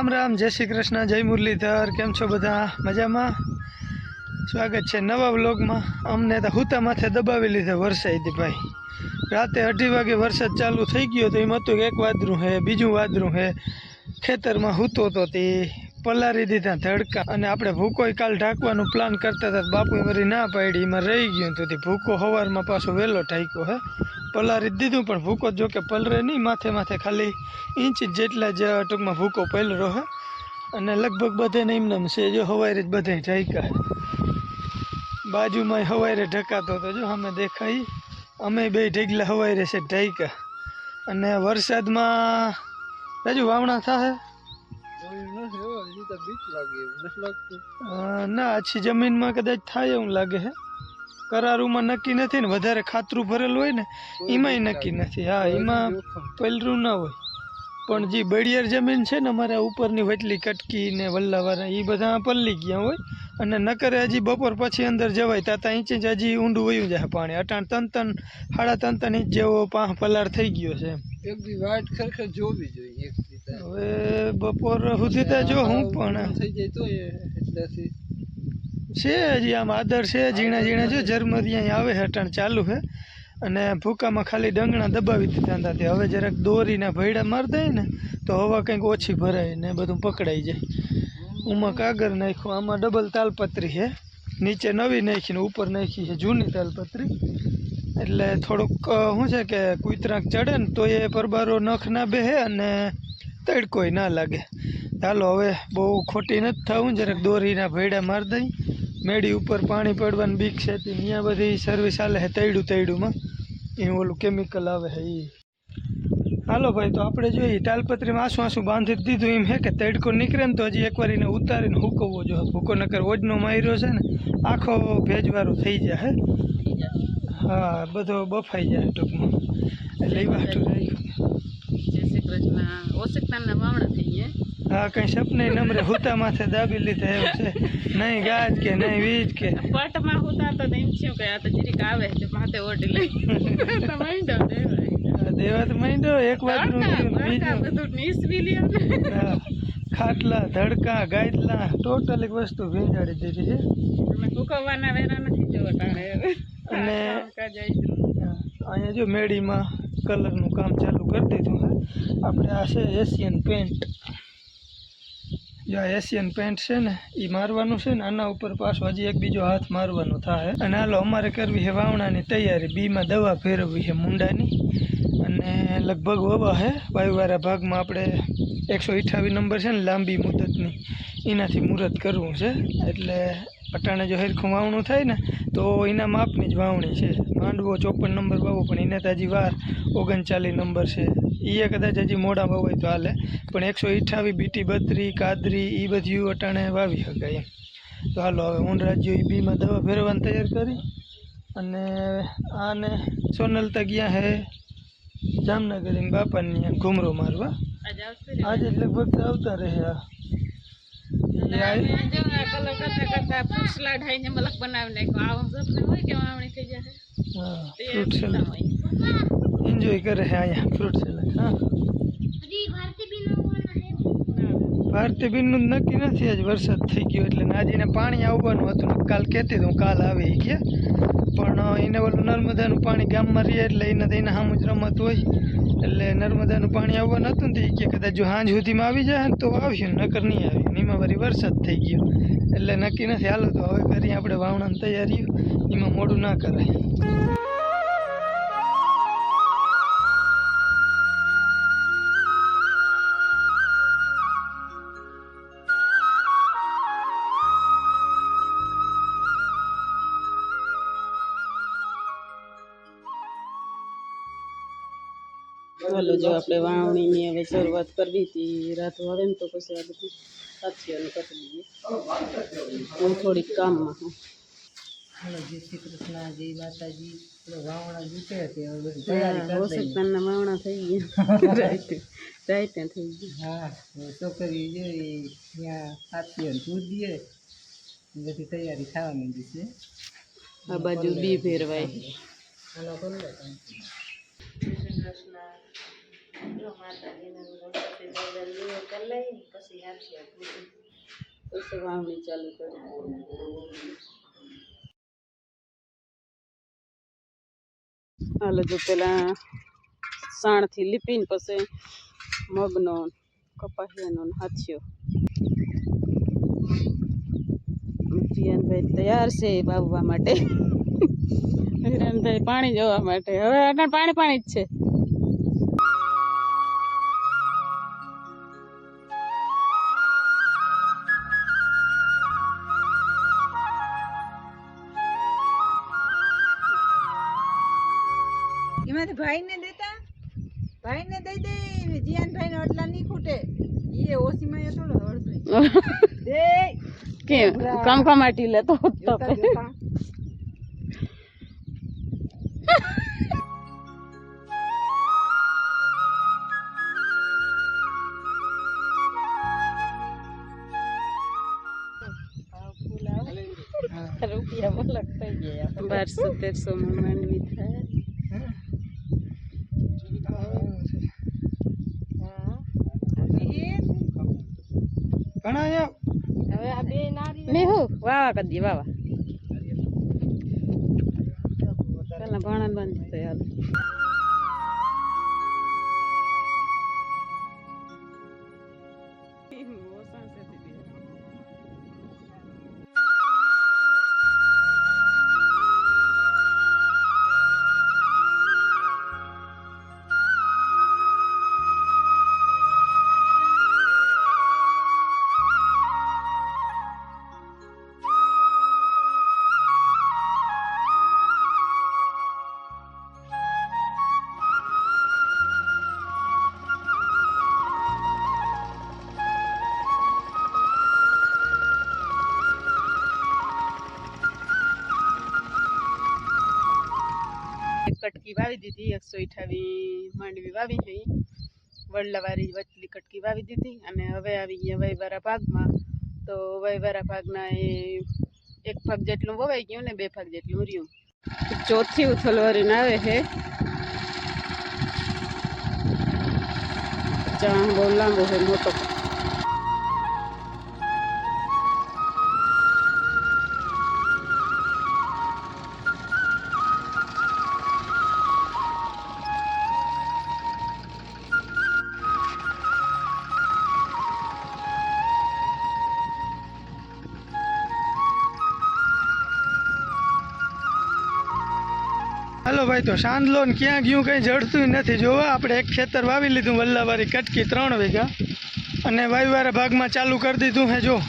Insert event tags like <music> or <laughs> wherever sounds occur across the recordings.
રામ રામ, જય શ્રી કૃષ્ણ, જય મુરલીધર, કેમ છો બધા? મજામાં? સ્વાગત છે નવા વ્લોગમાં. અમને તો હુતા માથે દબાવી લીધા વરસાઈથી ભાઈ. રાતે અઢી વાગે વરસાદ ચાલુ થઈ ગયો તો એમ હતું કે એક વાદરું હે, બીજું વાદરું હે. ખેતરમાં હૂતો તો તે પલારી દીધા ધડકા. અને આપણે ભૂકોય કાલ ઢાંકવાનું પ્લાન કરતા હતા તો બાપુએ વળી ના પાડી. એમાં રહી ગયું તો તે ભૂકો સવારમાં પાછો વહેલો ઢાંક્યો હે. પલારી જ દીધું પણ ભૂકો જો કે પલરે નહીં માથે માથે ખાલી ઇંચ જેટલા જ ટૂંકમાં ભૂકો પલરો હે અને લગભગ બધાને એમને એમ છે જો હવારે જ બધા ઢાંક્યા હે બાજુમાં હવારે ઢકાતો હતો જો અમે દેખાઈ અમે બે ઢેગલા હવારે છે ઢાંકા અને વરસાદમાં રાજુ વાવણા થાય ના આછી જમીનમાં કદાચ થાય એવું લાગે છે કરારુમાં નક્કી નથી ને વધારે ખાતરું ભરેલું હોય ને એમાંય નક્કી નથી. હા એમાં પલરું ના હોય. પણ જે બળિયાર જમીન છે ને અમારે ઉપરની વટલી કટકી ને વલ્લાવાળા એ બધા પલ્લી ગયા હોય. અને નકરે હજી બપોર પછી અંદર જવાય તાતા ઇંચ ઇંચ હજી ઊંડું વયું જાય પાણી. અટાણ તન તન સાડા તન તન ઇંચ જેવો પાંખ પલાર થઈ ગયો છે. એક દી વાટ ખરેખર જોવી જોઈએ. હવે બપોર સુધી તો જો હું પણ થઈ જાય તો એટલેથી છે હજી આમ આદર છે, ઝીણા ઝીણા જો જર્મરી અહીં આવે છે ચાલુ છે. અને ભૂકામાં ખાલી ડંગણા દબાવી દીધા હતા તે. હવે જરાક દોરીના ભૈડા મારી દે ને, તો હવા કંઈક ઓછી ભરાય ને બધું પકડાઈ જાય. ઉમાં કાગર નાખ્યું, આમાં ડબલ તાલપત્રી છે. નીચે નવી નાખી ને ઉપર નાખી છે, જૂની તાલપત્રી. એટલે થોડુંક શું છે કે કૂતરાક ચડે ને તો એ પરબારો નખ ના બેહે અને તડકોય ના લાગે. ચાલો હવે બહુ ખોટી નથી થવું, જરાક દોરીના ભેડા મારી દઈ મેડી ઉપર પાણી પડવાની બીક છે ત્યાં બધી સર્વિસ હાલે છે તૈડું તૈડુંમાં એ ઓલું કેમિકલ આવે છે એ હાલો ભાઈ, તો આપણે જોઈએ તાલપત્રીમાં આસું આસું બાંધી જ દીધું એમ હે કે તડકો નીકળે ને તો હજી એકવાર એને ઉતારીને હુકવવો જોઈએ. ભૂકો નકર ઓજનો માર્યો છે ને, આખો ભેજવાળો થઈ જાય હે. બધો બફાઈ જાય ટૂંકમાં. એટલે એ વાટું. રાખ્યું જય શ્રી કૃષ્ણ. થઈ હા કઈ સપને નમરે હુતા માથે દાબી લીધા એવું છે. નહીં ગાજ કે નહીં વીજ કે. પટમાં હુતા તો એમ થયું કે આ તો જરીક આવે છે માથે ઓઢી લઈ. તો માંડો દેવા તો માંડ્યો એક બાજુ. બધું નીસવી લ્યો ખાટલા ધડકા ગાયટલા ટોટલ એક વસ્તુ ભીંજાડી દીધી છે. અમે કુકવવાના વેરા નથી જોવા તાણે અને- અહીંયા જો મેડીમાં કલરનું કામ ચાલુ કરી દીધું આપણે આ છે એશિયન પેન્ટ જો આ એશિયન પેન્ટ છે ને એ મારવાનું છે ને, આના ઉપર પાછો હજી એક બીજો હાથ મારવાનો થાય અને હાલો, અમારે કરવી છે વાવણાની તૈયારી. બીમાં દવા ફેરવવી છે મુંડાની. અને લગભગ વવા છે વાયુવાળા ભાગમાં આપણે એકસો અઠ્ઠાવીસ નંબર છે ને, લાંબી મુદતની. એનાથી મુહૂર્ત કરવું છે. એટલે અટાણે જો હેરખું વાવણું થાય ને, તો એના માપની જ વાવણી છે. માંડવો ચોપન નંબર વાવો, પણ એને તાજી વાર ઓગણચાલીસ નંબર છે. એ કદાચ હજી મોડા હોય તો હાલે. પણ એકસો અઠ્ઠાવીસ બીટી બત્રી કાદરી એ બધી અટાણે વાવી શકાય એમ. તો હાલો હવે હું રાજ્યો એ બીમાં દવા ભેરવાની તૈયાર કરી અને આને સોનલ ગયા હે જામનગર એમ બાપાની ઘુમરો મારવા. આજે લગભગ તો આવતા રહે આ. એ આવી અમે જો આ કલર કરતા કરતા ફ્રૂટ સલાડ હાઈને મલક બનાવી નાખ્યો. આવું હોય કે વાવણી થઈ જાય હા એન્જોય કરે છે અહીંયા ફ્રૂટ સલાડ હા. ભારતીબેનનું નક્કી નથી આજ વરસાદ થઈ ગયો એટલે નાજીને પાણી આવવાનું હતું કાલ કહેતી હતું કાલ આવે એ કે. પણ એને ઓલું નર્મદાનું પાણી ગામમાં રહે એટલે એને તો એના સામું જ રમત હોય. એટલે નર્મદાનું પાણી આવવાનું હતું ને એ કે કદાચ જો સાંજ સુધીમાં આવી જાય ને તો આવ્યું નકર નહીં આવ્યું એમાં વળી વરસાદ થઈ ગયો. એટલે નક્કી નથી હાલો તો હવે કરીએ આપણે વાવણાની તૈયારીઓ. એમાં મોડું ના કરાય. ચાલો જો આપણે વાવણીની હવે શરૂઆત કરવી હતી રાત આવે ને તો પછી આ બધું સાથીઓને કરી દઈએ હું થોડીક કામમાં હું હાલો જય શ્રી કૃષ્ણ જય માતાજી. પેલો વાવણા જીતે હતી હવે બધી ઓશિકતાના વાવણા થઈ ગયા. <laughs> રાઈતે રાઈતે થઈ ગયા. હા હવે છોકરી જોઈ ત્યાં સાથીઓ દૂધ દે બધી તૈયારી થવા માંડી છે. આ બાજુ બી ફેરવાય હાલો કરી લે તમે. પછી વાવણી ચાલુ કરી હાલો જો પેલા સાણથી લીપીને પછી મગનો કપાસિયાનો ને હાથિયો પ્રિયાનભાઈ તૈયાર છે વાવવા માટે હિરેનભાઈ પાણી જોવા માટે હવે પાણી પાણી જ છે ભાઈને દઈ દે જીયાન ભાઈને એટલા નહીં ખૂટે. ઈએ ઓસીમાં એ થોડો અડધું <laughs> દે. કે કમ કમાટી લે તો જોતા. રૂપિયા બોલક થઈ ગયા. બારસો તેરસો માં માંડવી થાય. ઘણા અહીંયા ને હું? વાવા કરી દઈએ વાવા પેલા ભાણા બંધ થઈ કટકી વાવી દીધી, એકસો અઠાવી માંડવી વાવી છે વડલાવાળી વચલી કટકી વાવી દીધી અને હવે આવી ગયા વયવારા ભાગમાં. તો વયવારા ભાગના એ એક ભાગ જેટલું વવાઈ ગયું ને બે ભાગ જેટલું રહ્યું. ચોથી ઉથલવારીને આવે છે ચા બહુ લાંબો છે મોટો. ભાઈ, તો સાંજલો ને ક્યાં ગયું કંઈ જડતું નથી. જોવા, આપણે એક ખેતર વાવી લીધું, વલ્લાવારી કટકી ત્રણ વીઘા. અને વાયુવાળા ભાગમાં ચાલુ કરી દીધું હે, જો.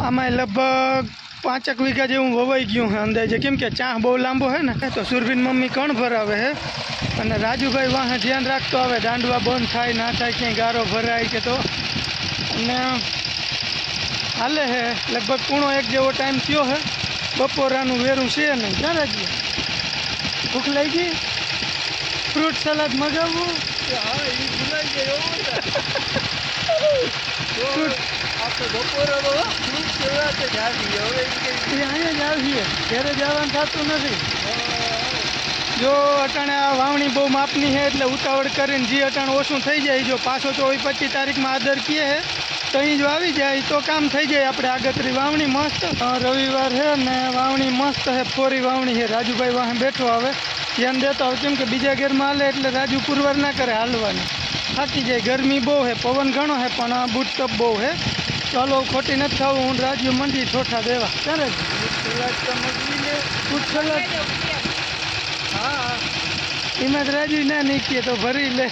આમાં લગભગ પાંચેક વીઘા જેવું વવાઈ ગયું હે અંદાજે. કેમ કે ચાહ બહુ લાંબો હે ને, તો સુરભીન મમ્મી કણ ભરાવે હે? અને રાજુભાઈ વાહે ધ્યાન રાખતો આવે, દાંડવા બંધ થાય, ના થાય, ક્યાંય ગારો ભરાય કે તો. અને હાલે હે, લગભગ પૂણો એક જેવો ટાઈમ થયો હે. બપોરાનું વેરું છે નહીં, ક્યાં રાજ્ય ભૂખ લાગી ફ્રૂટ સલાડ મગાવવું અહીંયા જ આવીએ ઘરે જવાનું થતું નથી. જો અટાણે આ વાવણી બહુ માપની છે એટલે ઉતાવળ કરીને જે અટાણે ઓછું થઈ જાય જો પાછો ચોવીસ પચીસ તારીખમાં આદર કીએ છે તો અહીં જો આવી જાય તો કામ થઈ જાય. આપણે આગતરી વાવણી મસ્ત. રવિવાર છે ને વાવણી મસ્ત છે ફોરી વાવણી છે રાજુભાઈ વાહે બેઠો આવે ધ્યાન દેતો આવે કેમ કે બીજા ઘેરમાં હાલે એટલે રાજુ પુરવાર ના કરે હાલવાની. થાકી જાય. ગરમી બહુ છે પવન ઘણો છે પણ આ બૂટ ટપ બહુ છે ચાલો ખોટી નથી થવું હું રાજ્ય મંડી છોઠા દેવા. સલાડ હા એમાં જ રાજુ ના નીકળીએ તો ભરી લે.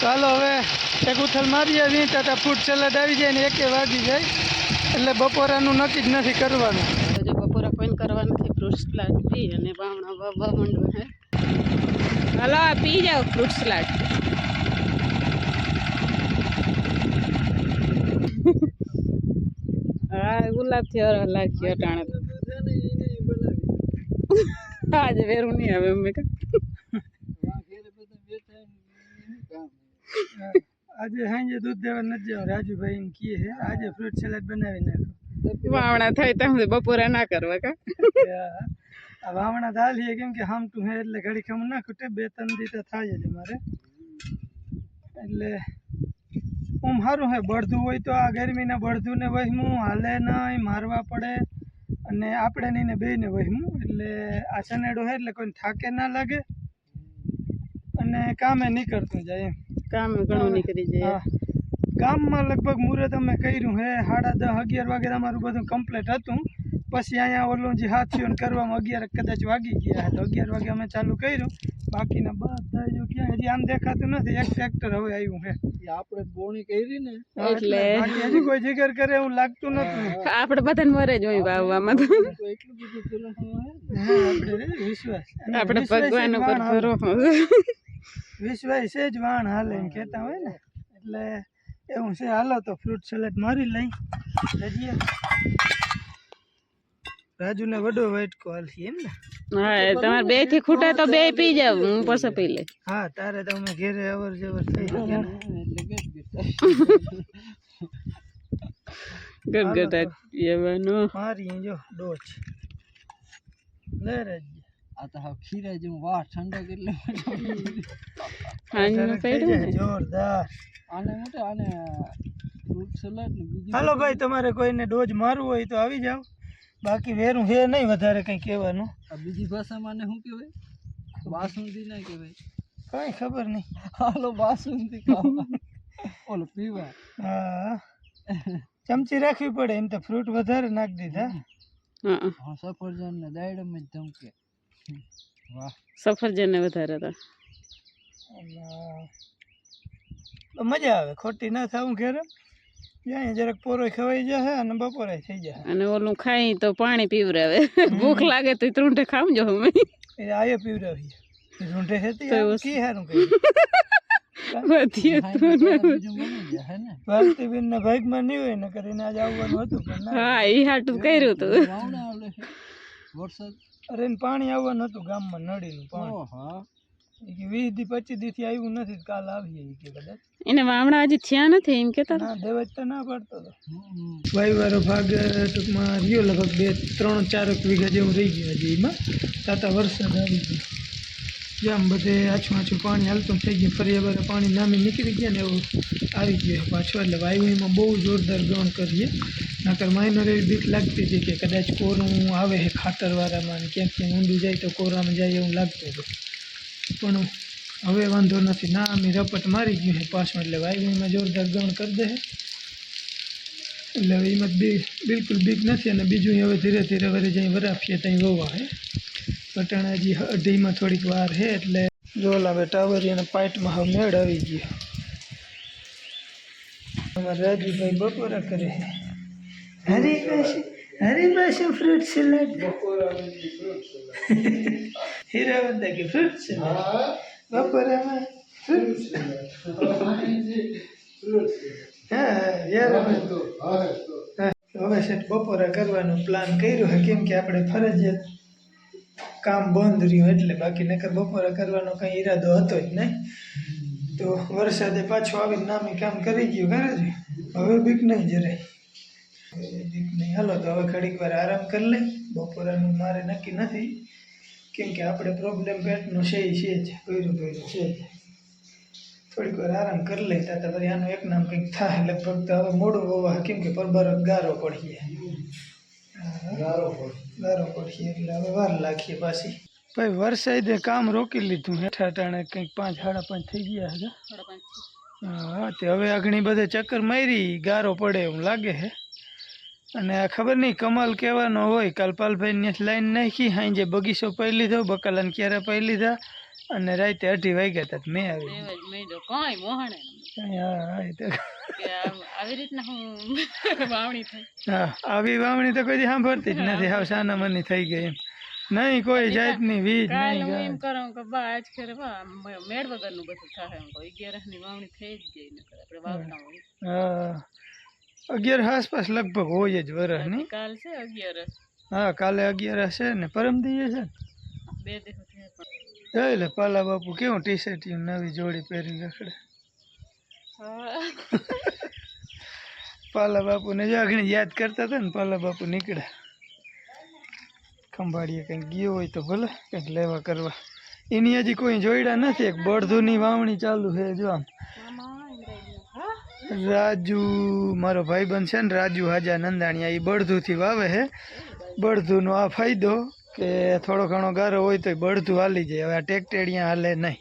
ચાલો હવે એક ઉથલ મારીએ નહીં ત્યાં ફૂટ સલાડ આવી જાય ને એકે વાગી જાય. એટલે બપોરાનું નક્કી જ નથી કરવાનું. હજુ બપોરા કોઈ કરવા નથી ફ્રૂટ સલાડ પી અને બાવણા વાવવા માંડવું હે. હાલો પી જાઓ ફ્રૂટ સલાડ <laughs> હા ગુલાબથી હરો લાગ્યો અટાણે. <laughs> આજે વેરું નહીં આવે અમે કા આજે સાંજે દૂધ દેવા નથી જવા. રાજુભાઈ એમ કહે છે આજે ફ્રૂટ સલાડ બનાવી નાખો. વાવણા થાય સુધી બપોરે ના કરવા કા? આ વાવણા દાલીએ કેમ કે હામટું હે એટલે ઘડી ખમ ના ખૂટે બે ત્રણ દી થાય જ અમારે. એટલે હું સારું હે બળધું હોય તો આ ગરમીના બળધુંને વહેમું હાલે નહીં મારવા પડે અને આપણે નહીં ને વહેમું. એટલે આ સનેડો હે એટલે કોઈને થાકે ના લાગે અને કામે નીકળતું જાય એમ. કામ ઘણું નીકળી જાય. હા. ગામમાં લગભગ મુહૂર્ત અમે કર્યું હે. સાડા દસ અગિયાર વાગે અમારું બધું કમ્પ્લીટ હતું. પછી અહીંયા ઓલું જે હાથીઓને કરવામાં અગિયાર કદાચ વાગી ગયા હતા. અગિયાર વાગે અમે ચાલુ કર્યું. બાકીના બધા જો ક્યાં હજી આમ દેખાતું નથી. એક ટ્રેક્ટર હવે આવ્યું છે આપણે બોણી કરી ને. હા, એટલે. બાકી હજી કોઈ જીગર કરે એવું લાગતું નથી. આપણે બધાને મરે જ હોય વાવવામાં તો. તો એટલું બધું પેલું હોય હા, આપણે રે વિશ્વાસ. અને આપણે વિશ્વાસ જ ભગવાન ઉપર વાણ હાલે. ભરોસો. વિશ્વાસ છે જ વાણ હાલે એમ કહેતા હોય ને. એટલે એવું છે. હાલો તો ફ્રૂટ સલાડ મારી લઈ. જઈએ રાજુને વડો વાટકો હાલશી એમ ને. હા તમારે બેથી ખૂટા તો બે પી જાવ. હું પછી પી લે હા તારે તો અમે ઘેરે અવર જવર થઈ શકે ને. ગટગટાટ પીવાનું મારી જો ડોચ. લે રાજી. આ તો હાવ ખીરા જેવું વાહ ઠંડક એટલે હાંજનું થઈ પડ્યું જાય ને જોરદાર આને માટે આને ફ્રૂટ સલાડ ને બીજું હાલો ભાઈ તમારે કોઈને ડોઝ મારવું હોય તો આવી જાઓ બાકી વેરું હે નહીં વધારે કંઈ કહેવાનું. આ બીજી ભાષામાં આને શું કહેવાય? બાસુંદી ના કહેવાય. કાંઈ ખબર નહીં. હાલો બાસુંદી ખાવા. ઓલો પીવા. હા. ચમચી રાખવી પડે એમ તો ફ્રૂટ વધારે નાખી દીધા. હા. હા સફરજન ને દાયડમ જ ધમકે. વાહ સફરજન ને વધારે હતા અને મજા આવે ખોટી ના થાવું ઘેરે જાય જરાક પોરોય ખવાઈ જશે અને બપોરે થઈ જશે અને ઓલું ખાઈ તો પાણી પીવરાવે ભૂખ લાગે તો ત્રુંઠે ખામજો અમે એ આયો પીવડાવીએ રૂંઢે હેતી તો આમ એવું કી હારું કર્યું વધી હતું ને. બીજું બની જાય હે ને ભારતીબેન ના ભાગમાં નહીં હોય ને કરીને આજે આવવાનું હતું પણ ના હા એ હાટું કર્યું હતું વાવણા આલે છે વરસાદ અરે પાણી આવવાનું હતું ગામમાં નળીનું પાણી. હા કે વીસ દી પચીસ દી થી આવ્યું નથી કાલ આવીએ કે કદાચ. એને વામણા હજી થયા નથી એમ કેતા ના દેવા તો ના પડતો હતો. હમ. વાયવારો ભાગ ટૂંકમાં રહ્યો લગભગ બે ત્રણ ચારક વીઘા જેવું રહી ગયું હજી એમાં. તાતા વરસાદ આવી ગયો. જેમ બધે આછું આછું પાણી હાલતું થઈ ગયું ફરી વાર પાણી નામી નીકળી ગયા ને એવું આવી ગયું પાછું. એટલે વાયુમાં બહુ જોરદાર ગ્રહણ કરીએ. નકર માઇનર બીક લાગતી હતી કે કદાચ કોરું આવે છે ખાતરવાળામાં ને ક્યાંક ક્યાંક ઊંડું જાય તો કોરામાં જાય એવું લાગતું હતું. પણ હવે વાંધો નથી. ના અમે રપટ મારી ગયું છે પાછું એટલે વાયવીમાં જોરદાર ગણ કરી દે એટલે હવે એમાં બી બિલકુલ બીક નથી અને બીજું હવે ધીરે ધીરે વરે જાય વરાફીએ ત્યાં વવા હે. પટાણાજી અઢીમાં થોડીક વાર છે એટલે જોલા હવે ટાવરી અને પાઇટમાં હવે મેળ આવી ગયો. અમારે રાજુભાઈ બપોરા કરે છે હરી પાસે હરી પાસે ફ્રૂટ સલાડ હીરાવંતા કે ફ્રૂટ સલાડ બપોરામાં ફ્રૂટ હા યાર હવે સેટ બપોરા કરવાનો પ્લાન કર્યો છે કેમ કે આપણે ફરજિયાત કામ બંધ રહ્યું એટલે બાકી નકર બપોરા કરવાનો કંઈ ઈરાદો હતો જ નહીં. તો વરસાદે પાછો આવીને નામે કામ કરી ગયું ઘરે જ. હવે બીક નહીં જરાય. નહીં હાલો તો હવે ઘડીક વાર આરામ કરી લઈ. બપોરાનું મારે નક્કી નથી કેમ કે આપણે પ્રોબ્લેમ પેટનો છે એ છે જ ભર્યું ભર્યું છે જ. થોડીક વાર આરામ કરી લઈ તા વળી આનું એક નામ કંઈક થાય. લગભગ તો હવે મોડું હોવા કેમ કે પરબરત ગારો પડીએ ગારો ગારો પડીએ એટલે હવે વાર લાગીએ પાછી. ભાઈ વરસાદે કામ રોકી લીધું હેઠા ટાણે કંઈક પાંચ સાડા પાંચ થઈ ગયા હતા હા તે હવે આગણી બધે ચક્કર મારી ગારો પડે એવું લાગે છે અને આ ખબર નહીં કમાલ કહેવાનો હોય કાલપાલભાઈ લાઈન નાખી હાઈ જે બગીચો પહી લીધો બકાલાને ક્યારે પહી લીધા અને રાતે અઢી વાગ્યા હતા મેં આવી <laughs> આવી વાવણી તો કોઈ સાંભળતી જ નથી હાવ સાના મની થઈ ગઈ એમ. નહીં કોઈ જાતની વીજ નહીં એમ. કરું કે બા આજ ખેર મેળ વગરનું બધું થાય એમ કોઈ. અગિયારસની વાવણી થઈ જ ગઈ આપણે વાવતા હોય. હા. અગિયાર આસપાસ લગભગ હોય જ કાલ છે અગિયારસ હા કાલે અગિયાર છે ને? પરમ દીએ છે ને બે દિવસ થયા પણ જોઈ લે પાલા બાપુ કેવું ટી શર્ટ નવી જોડી પહેરી રખડે. પાલા બાપુને જો આગળ યાદ કરતા હતા ને પાલા બાપુ નીકળ્યા ખંભાળીએ કંઈક ગયો હોય તો ભલે કંઈક લેવા કરવા. એની હજી કોઈ જોઈડા નથી એક બળધુની વાવણી ચાલુ છે જો આમાં. રાજુ, મારો ભાઈબંધ છે ને, રાજુ હાજા નંદાણીયા એ બળધુથી વાવે છે બળધુનો આ ફાયદો કે થોડો ઘણો ગારો હોય તો બળધું હાલી જાય. હવે આ ટેકટેડિયા હાલે નહીં.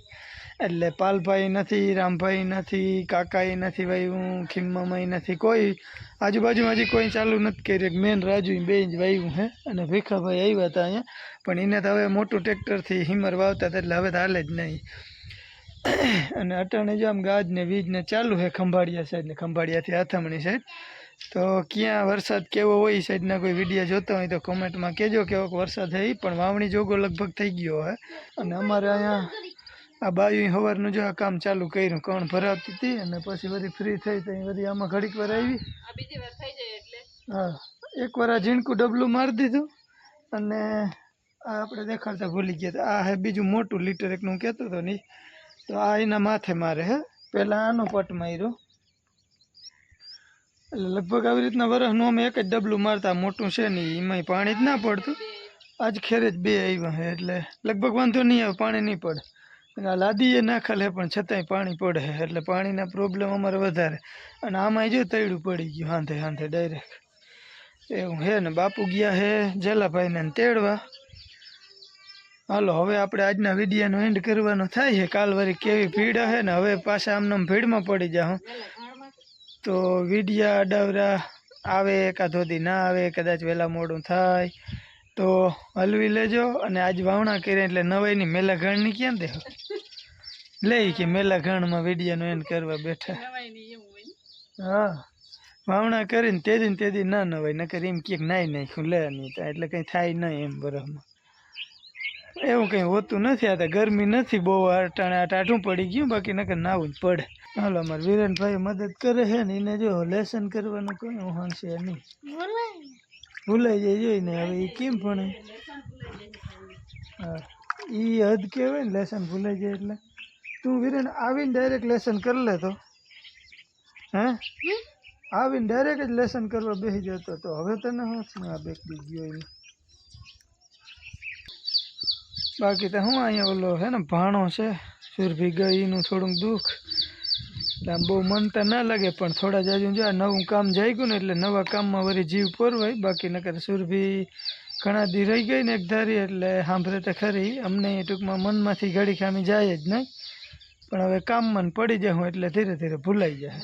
એટલે પાલભાઈ નથી, રામભાઈ નથી, કાકાઈ નથી ભાઈ, હું ખીમ્મામાં નથી, કોઈ આજુબાજુમાં હજી કોઈ ચાલુ નથી કર્યું. મેન રાજુ બે જ વાવ્યું છે અને ભીખાભાઈ આવ્યા હતા અહીંયા, પણ એને તો હવે મોટું ટ્રેક્ટરથી હિમર વાવતા હતા, એટલે હવે તો હાલે જ નહીં. અને અટાણે જો આમ ગાજ ને વીજ ને ચાલુ છે ખંભાળિયા સાઈડ ને ખંભાળિયાથી આથમણી સાઈડ તો ક્યાં વરસાદ કેવો હોય એ સાઈડના કોઈ વીડિયો જોતા હોય તો કોમેન્ટમાં કહેજો કેવો વરસાદ થઈ પણ વાવણી જોગો લગભગ થઈ ગયો હોય અને અમારે અહીંયા આ બાયું સવારનું જો આ કામ ચાલુ કર્યું કણ ભરાવતી હતી અને પછી બધી ફ્રી થઈ તો બધી આમાં ઘડીક વાર આવી હા એક વાર હા આ ઝીણકું ડબલું મારી દીધું અને આ આપણે દેખાડતા ભૂલી ગયા. આ હે બીજું મોટું લીટર એકનું કહેતો હતો ને ઈ. તો આ એના માથે મારે, હે? પહેલાં આનો પટ માર્યો. એટલે લગભગ આવી રીતના વરસનું અમે એક જ ડબલું મારતા, મોટું છે નહીં એમાંય પાણી જ ના પડતું. આજ ખેરે જ બે આવ્યા છે એટલે લગભગ વાંધો નહીં આવે, પાણી નહીં પડે. આ લાદીએ નાખેલ હે, પણ છતાંય પાણી પડે છે એટલે પાણીના પ્રોબ્લેમ અમારે વધારે. અને આમાંય જો તૈડું પડી ગયું, હાંધે હાંધે ડાયરેક્ટ એવું હે ને, બાપુ ગયા હે જલાભાઈને તેડવા. હાલો હવે આપણે આજના વિડીયાનો એન્ડ કરવાનો થાય છે. કાલ વળી કેવી ભીડ હશે ને હવે પાછા આમને આમ ભીડમાં પડી જાઉં તો વિડીયા અડાવરા આવે એકાદો દી ના આવે કદાચ વહેલા મોડું થાય. તો હલવી લેજો અને આજ વાવણા કરી એટલે નવાઈની મેલા ઘણની ક્યાં દે લઈ કે મેલા ઘણમાં વિડીયોનો એન્ડ કરવા બેઠા. હા વાવણા કરીને તે દી ને તે દી ના નવાય નકર એમ ક્યાંક નાઈ નાખ્યું લે નહીં એટલે કંઈ થાય નહીં એમ બરફમાં એવું કંઈ હોતું નથી આ તો ગરમી નથી બહુ અટાણે આ ટાઢું પડી ગયું બાકી નકર નાવું જ પડે. હાલો અમારે વિરેનભાઈ મદદ કરે છે ને એને જો લેસન કરવાનું કોઈ હું છે નહીં. ભૂલાઈ જાય જોઈને હવે એ કેમ ભણે? હા એ હદ કહેવાય ને લેસન ભૂલાઈ જાય એટલે. તું વિરેન આવીને ડાયરેક્ટ લેસન કરી લે તો. હે? આવીને ડાયરેક્ટ જ લેસન કરવા બેસી જતો તો. હવે તને શું આ બેક બી ગયો એને બાકી તો હું અહીંયા ઓલો છે ને, ભાણો છે, સુરભી ગઈ એનું થોડુંક દુઃખ. એટલે આમ બહુ મન તો ના લાગે, પણ થોડા જાજુ જો આ નવું કામ જાગ્યું ને, એટલે નવા કામમાં વળી જીવ પોરવાય. બાકી નકર સુરભી ઘણા દી રહી ગઈ ને એક ધારી, એટલે સાંભળે તો ખરી. અમને ટૂંકમાં મનમાંથી ઘડી ખામી જાય જ નહીં. પણ હવે કામમાં મન પડી જાય હું, એટલે ધીરે ધીરે ભૂલાઈ જાય.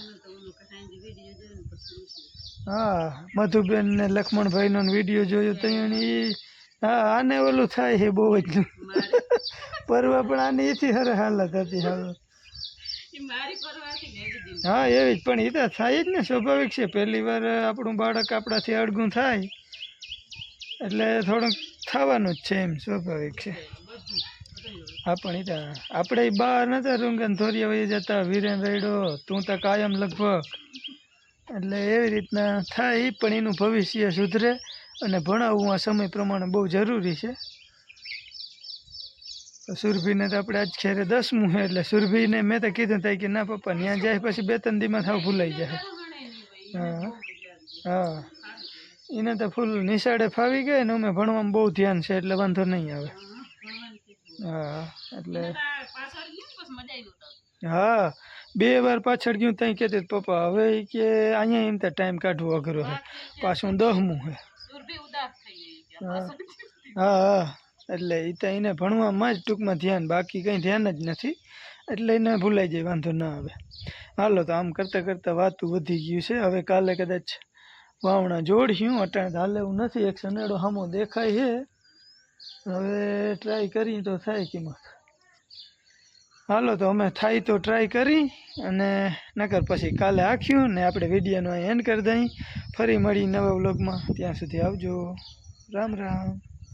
હા મધુબેન ને લક્ષ્મણભાઈનો વીડિયો જોયો તો ઈ હા આને ઓલું થાય છે બહુ જ. પરવા પણ આની એથી હરે હાલત હતી દીધી. હા એવી જ પણ એ તો થાય જ ને સ્વાભાવિક છે. પહેલી વાર આપણું બાળક આપણાથી અડગું થાય. એટલે થોડુંક થવાનું જ છે એમ સ્વાભાવિક છે. હા પણ એ તો આપણે બહાર નતા રૂંગન થોરિયા વહી જતા વીરેન રેડો તું તો કાયમ લગભગ. એટલે એવી રીતના થાય પણ એનું ભવિષ્ય સુધરે. અને ભણાવવું આ સમય પ્રમાણે બહુ જરૂરી છે. સુરભીને તો આપણે આજ ખેરે દસમું છે એટલે સુરભીને મેં તો કીધું થાય કે ના પપ્પા ત્યાં જાય પછી બે ત્રણ દીમાં થાવ ભૂલાઈ જાય. હા હા. એને તો ફૂલ નિશાળે ફાવી ગઈ ને અમે ભણવામાં બહુ ધ્યાન છે એટલે વાંધો નહીં આવે. હા એટલે. હા બે વાર પાછળ ગયું ત્યાં કહેતી હતી, પપ્પા હવે કે અહીંયા એમ તો ટાઈમ કાઢવો અઘરો છે પાછું દહમું છે સુરભી ઉદાસ થઈ ગઈ છે. હા. હા એટલે એ તો એને ભણવામાં જ ટૂંકમાં ધ્યાન બાકી કંઈ ધ્યાન જ નથી. એટલે એને ભૂલાઈ જાય વાંધો ના આવે. હાલો તો આમ કરતાં કરતાં વાતું વધી ગયું છે. હવે કાલે કદાચ વાવણા જોડ્યું અટાણે હાલે એવું નથી. એક સનેડો સામો દેખાય છે. હવે ટ્રાય કરી તો થાય કિંમત. હાલો તો અમે થાય તો ટ્રાય કરી અને નકર પછી કાલે આખ્યું ને આપણે વિડીયોનો એન્ડ કરી દઈ. ફરી મળી નવા વ્લોગમાં ત્યાં સુધી આવજો. રામ રામ